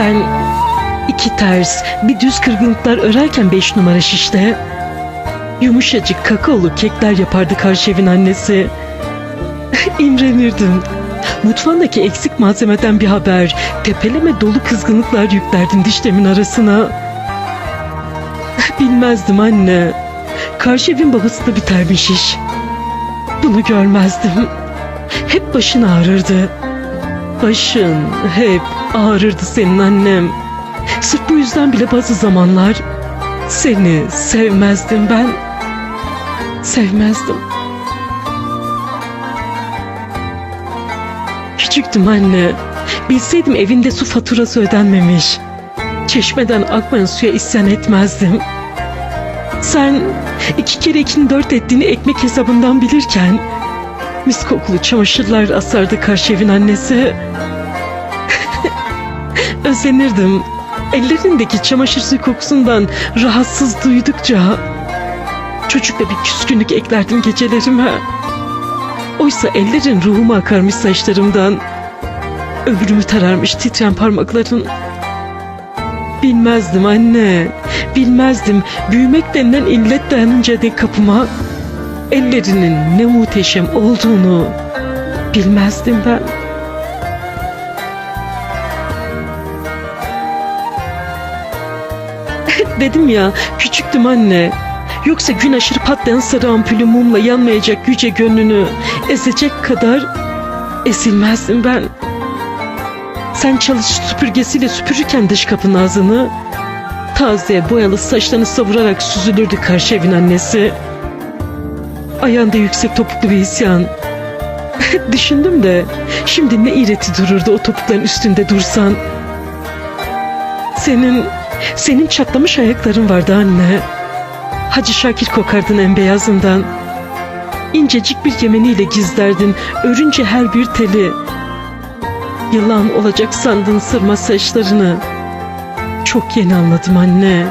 Sen iki ters bir düz kırgınlıklar örerken beş numara şişte yumuşacık kakaolu kekler yapardı karşı evin annesi. İmrenirdim. Mutfağındaki eksik malzemeden bir haber, tepeleme dolu kızgınlıklar yüklerdim dişlerimin arasına. Bilmezdim anne. Karşı evin babası da bitermiş iş. Bunu görmezdim. Hep başın ağrırdı. Başın hep ağrırdı senin annem. Sırf bu yüzden bile bazı zamanlar seni sevmezdim ben. Sevmezdim. Küçüktüm anne. Bilseydim evinde su faturası ödenmemiş. Çeşmeden akmayan suya isyan etmezdim. Sen iki kere ikinin dört ettiğini ekmek hesabından bilirken mis kokulu çamaşırlar asardı karşı evin annesi. Özenirdim. Ellerindeki çamaşır suyu kokusundan rahatsız duydukça çocukla bir küskünlük eklerdim gecelerime. Oysa ellerin ruhuma akarmış saçlarımdan. Ömrümü tararmış titreyen parmakların. Bilmezdim anne. Bilmezdim büyümek denilen illet dayanınca dek kapıma ellerinin ne muhteşem olduğunu bilmezdim ben. Dedim ya küçüktüm anne. Yoksa gün aşırı patlayan sarı ampulü mumla yanmayacak yüce gönlünü ezecek kadar ezilmezdim ben. Sen çalış süpürgesiyle süpürürken dış kapının ağzını taze boyalı saçlarını savurarak süzülürdü karşı evin annesi. Ayağında yüksek topuklu bir isyan. Düşündüm de şimdi ne iğreti dururdu o topukların üstünde dursan. Senin, senin çatlamış ayakların vardı anne. Hacı Şakir kokardın en beyazından. İncecik bir yemeniyle gizlerdin örünce her bir teli. Yılan olacak sandın sırma saçlarını. Çok yeni anladım anne.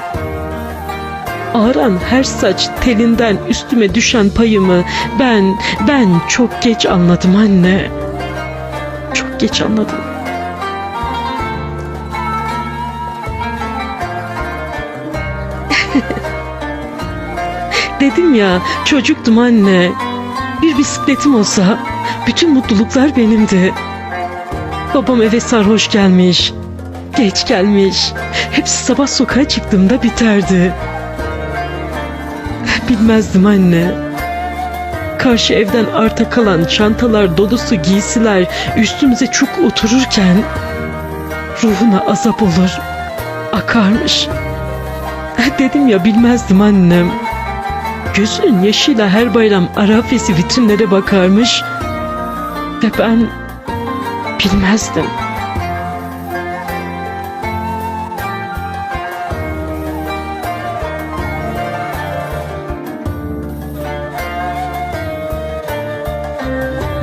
Ağıran her saç telinden üstüme düşen payımı ben, ben çok geç anladım anne. Çok geç anladım. Dedim ya çocuktum anne. Bir bisikletim olsa bütün mutluluklar benimdi. Babam eve sarhoş gelmiş. Geç gelmiş. Hepsi sabah sokağa çıktığımda biterdi. Bilmezdim anne. Karşı evden arta kalan çantalar dolusu giysiler üstümüze çok otururken ruhuna azap olur. Akarmış. Dedim ya bilmezdim annem. Gözünün yaşıyla her bayram Arafesi vitrinlere bakarmış ve ben bilmezdim.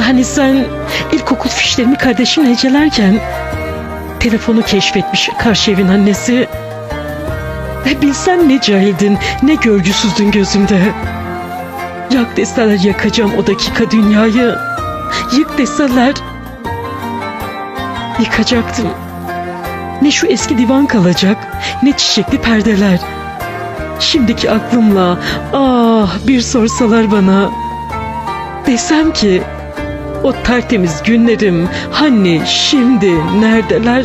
Hani sen ilkokul fişlerimi kardeşimle hecelerken telefonu keşfetmiş karşı evin annesi. Ve bilsen ne cahildin, ne görgüsüzdün gözümde. Yak deseler yakacağım o dakika dünyayı. Yık deseler yıkacaktım. Ne şu eski divan kalacak, ne çiçekli perdeler. Şimdiki aklımla ah bir sorsalar bana. Desem ki o tertemiz günlerim hani şimdi neredeler?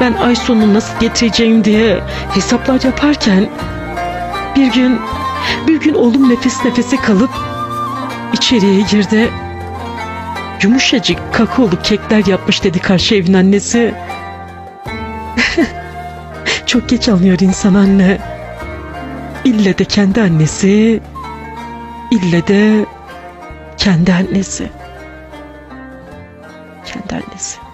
Ben ay sonunu nasıl getireceğim diye hesaplar yaparken bir gün bir gün oğlum nefes nefese kalıp içeriye girdi. Yumuşacık kakaolu kekler yapmış dedi karşı evin annesi. Çok geç anlıyor insan anne. İlle de kendi annesi, ille de kendi annesi. Kendi annesi.